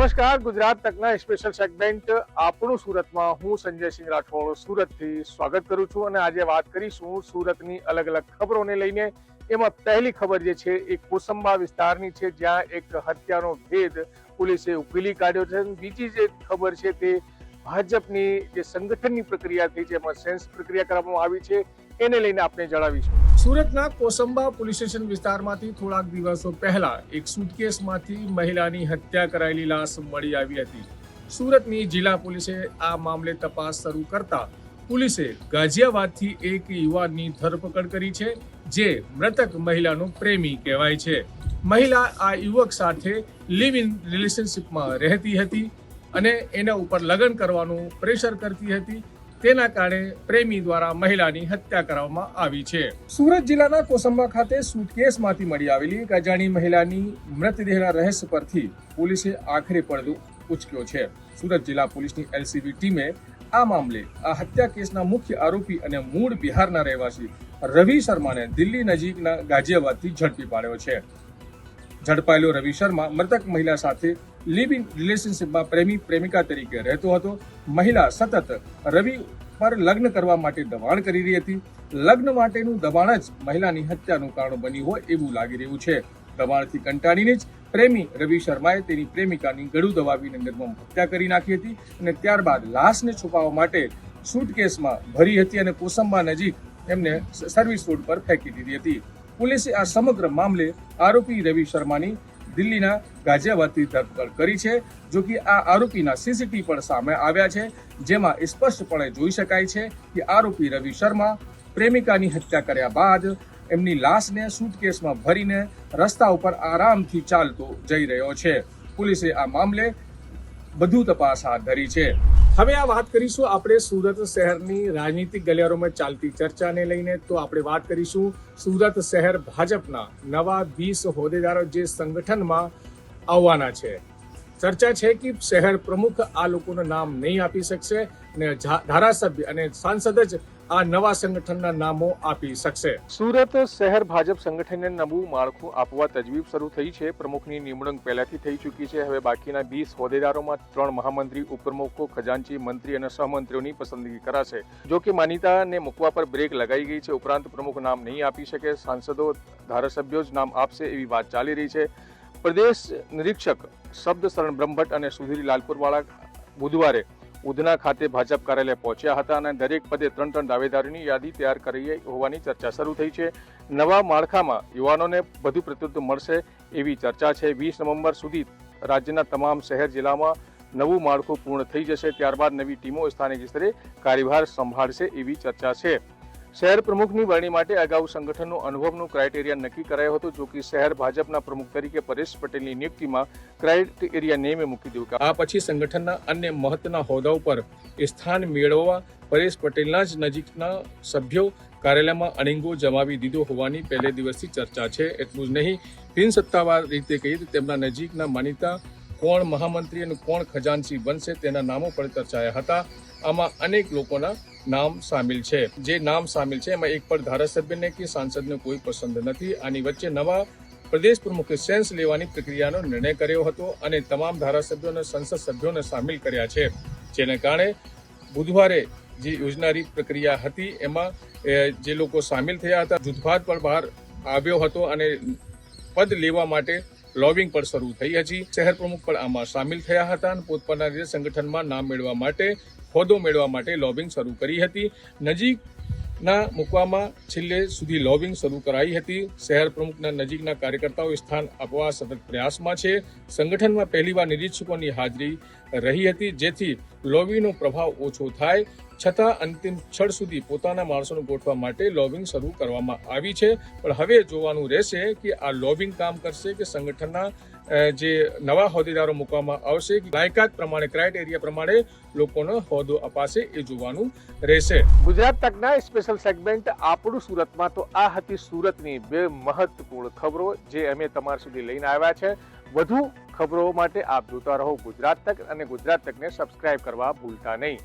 નમસ્કાર, Gujarat તકના special segment આપણું સુરતમાં હું સંજયસિંહ રાઠોડ સુરતથી સ્વાગત કરું છું અને આજે વાત કરીશું સુરતની અલગ અલગ ખબરોને લઈને. એમાં પહેલી ખબર જે છે, એ કોસંબા વિસ્તારની છે, જ્યાં એક હત્યાનો ભેદ પોલીસે ઉકેલી કાઢ્યો છે બીજી જે ખબર છે તે ભાજપની જે સંગઠનની પ્રક્રિયા થઈ છે, એમાં સેન્સ પ્રક્રિયા કરવામાં આવી છે. એને લઈને આપણે જણાવીશું. સુરતના કોસંબા પોલીસ સ્ટેશન વિસ્તારમાંથી થોડાક દિવસો પહેલા એક સુટકેસમાંથી મહિલાની હત્યા કરાયેલી લાશ મળી આવી હતી. સુરતની જિલ્લા પોલીસે આ મામલે તપાસ શરૂ કરતા પોલીસે ગાઝિયાબાદથી એક યુવાનની ધરપકડ કરી છે, જે મૃતક મહિલાનો પ્રેમી કહેવાય છે. મહિલા આ યુવક સાથે લિવ ઇન રિલેશનશિપમાં રહેતી હતી અને એના ઉપર લગ્ન કરવાનું પ્રેશર કરતી હતી. તેના કારણે પ્રેમી દ્વારા મહિલાની હત્યા કરવામાં આવી છે. સુરત જિલ્લાના કોસંબા ખાતે સુટકેસમાંથી મળી આવેલી એક અજાણી મહિલાની મૃતદેહના રહસ્ય પરથી પોલીસે આખરે પડદો ઉચક્યો છે. સુરત જિલ્લા પોલીસની એલસીબી ટીમે આ મામલે આ હત્યા કેસના મુખ્ય આરોપી અને મૂળ બિહારના રહેવાસી રવિ શર્માને દિલ્હી નજીકના ગાઝિયાબાદથી ઝડપી પાડ્યો છે. ઝડપાયેલો રવિ શર્મા મૃતક મહિલા સાથે લિવ ઇન રિલેશનશિપમાં પ્રેમી પ્રેમિકા તરીકે રહેતો હતો. મહિલા સતત રવિ પર લગ્ન કરવા માટે દબાણ કરી રહી હતી. લગ્ન માટેનું દબાણ જ મહિલાની હત્યાનું કારણ બન્યું હોય એવું લાગી રહ્યું છે. દબાણથી કંટાળીને જ પ્રેમી રવિ શર્માએ તેની પ્રેમિકાની ગળું દબાવીને નિર્મમ હત્યા કરી નાખી હતી અને ત્યારબાદ લાશને છુપાવવા માટે સૂટકેસમાં ભરી હતી અને કોસંબા નજીક એમને સર્વિસ રોડ પર ફેંકી દીધી હતી. પોલીસે આ સમગ્ર મામલે આરોપી રવિ શર્માની દિલ્હીના ગાઝિયાબાદથી ધરપકડ કરી છે, જો કે આ આરોપીના સીસીટીવી પણ સામે આવ્યા છે, જેમાં સ્પષ્ટપણે જોઈ શકાય છે કે આરોપી રવિ શર્મા પ્રેમિકાની હત્યા કર્યા બાદ એમની લાશને સૂટકેસમાં ભરીને રસ્તા ઉપર આરામથી ચાલતો જઈ રહ્યો છે. પોલીસે આ મામલે બધું તપાસ હાથ ધરી છે. હવે આ વાત કરીશું આપણે સુરત શહેરની રાજનીતિક ગલિયારોમાં ચાલતી ચર્ચાને લઈને. તો આપણે વાત કરીશું સુરત શહેર ભાજપના નવા વીસ હોદ્દેદારો જે સંગઠનમાં આવવાના છે. ચર્ચા છે કે શહેર પ્રમુખ આ લોકોનું નામ નહીં આપી શકશે અને ધારાસભ્ય અને સાંસદ જ આ નવા સંગઠનના નામો આપી શકશે. સુરત શહેર ભાજપ સંગઠનને નવું માળખું આપવા તજવીજ શરૂ થઈ છે. પ્રમુખની નિમણૂક પહેલાથી થઈ ચૂકી છે. હવે બાકીના વીસ હોદ્દેદારોમાં ત્રણ મહામંત્રી, ઉપપ્રમુખો, ખજાનચી મંત્રી અને સહમંત્રીઓની પસંદગી કરાશે. જો કે માન્યતાને મૂકવા પર બ્રેક લગાઈ ગઈ છે. ઉપરાંત પ્રમુખ નામ નહીં આપી શકે, સાંસદો, ધારાસભ્યો જ નામ આપશે એવી વાત ચાલી રહી છે. પ્રદેશ નિરીક્ષક શબ્દ શરણ બ્રહ્મભટ્ટ અને સુધીર લાલપુરવાળા બુધવારે ઉધના ખાતે ભાજપ કાર્યાલય પહોંચ્યા હતા અને દરેક પદે ત્રણ ત્રણ દાવેદારોની યાદી તૈયાર કરી હોવાની ચર્ચા શરૂ થઈ છે. નવા માળખામાં યુવાનોને વધુ પ્રતિનિધિત્વ મળશે એવી ચર્ચા છે. વીસ નવેમ્બર સુધી રાજ્યના તમામ શહેર જિલ્લામાં નવું માળખું પૂર્ણ થઈ જશે. ત્યારબાદ નવી ટીમો સ્થાનિક સ્તરે કાર્યભાર સંભાળશે એવી ચર્ચા છે. શહેર પ્રમુખની વરણી માટે અગાઉ સંગઠનનું અનુભવનું ક્રાઇટેરિયા નક્કી કરાયો હતો, જો કે શહેર ભાજપના પ્રમુખ તરીકે પરેશ પટેલની નિયુક્તિમાં ક્રાઇટેરિયા નેમે મૂકી દીધું. આ પછી સંગઠનના અન્ય મહત્વના હોદ્દા ઉપર સ્થાન મેળવવા પરેશ પટેલના જ નજીકના સભ્યો કાર્યાલયમાં અણીંગો જમાવી દીધો હોવાની પહેલે દિવસથી ચર્ચા છે. એટલું જ નહીં બિન સત્તાવાર રીતે કહીએ તો તેમના નજીકના માનીતા કોણ મહામંત્રી અને કોણ ખજાનસી બનશે તેના નામો પણ ચર્ચાયા હતા. આમાં અનેક લોકોના નામ સામેલ છે. જે નામ સામેલ છે, એમાં એક પણ ધારાસભ્યને કે સાંસદને કોઈ પસંદ નથી. આની વચ્ચે નવા પ્રદેશ પ્રમુખે સેન્સ લેવાની પ્રક્રિયાનો નિર્ણય કર્યો હતો અને તમામ ધારાસભ્યોને સંસદ સભ્યોને સામેલ કર્યા છે. જેને કારણે બુધવારે જે યોજનારી પ્રક્રિયા હતી, એમાં જે લોકો સામેલ થયા હતા જૂથવાદ પણ બહાર આવ્યો હતો અને પદ લેવા માટે લોબિંગ પણ શરૂ થઈ હતી શહેર પ્રમુખ પણ આમાં સામેલ થયા હતા અને પોતપોતાના રીતે સંગઠનમાં નામ મેળવવા માટે, હોદ્દો મેળવવા માટે લોબિંગ શરૂ કરી હતી. નજીકના મૂકવામાં છેલ્લે સુધી લોબિંગ શરૂ કરાઈ હતી. શહેર પ્રમુખના નજીકના કાર્યકર્તાઓ સ્થાન આપવા સતત પ્રયાસમાં છે. સંગઠનમાં પહેલીવાર નિરીક્ષકોની હાજરી રહી હતી, જેથી લોબીનો પ્રભાવ ઓછો થાય. છતાં અંતિમ છળ સુધી પોતાના માણસોને ગોઠવા માટે લોબિંગ શરૂ કરવામાં આવી છે. પણ હવે જોવાનું રહેશે કે આ લોબિંગ કામ કરશે કે સંગઠનના જે નવા હોદ્દેદારો મૂકવામાં આવશે, કે લાયકાત પ્રમાણે ક્રાઇટેરિયા પ્રમાણે લોકોનો હોદ્દો અપાશે એ જોવાનું રહેશે. ગુજરાત તકના સ્પેશિયલ સેગમેન્ટ આપણું સુરતમાં તો આ હતી સુરતની બે મહત્વપૂર્ણ ખબરો જે અમે તમારા સુધી લઈને આવ્યા છે. વધુ ખબરો માટે આપ જોતા રહો ગુજરાત તક અને ગુજરાત તકને સબસ્ક્રાઇબ કરવા ભૂલતા નહીં.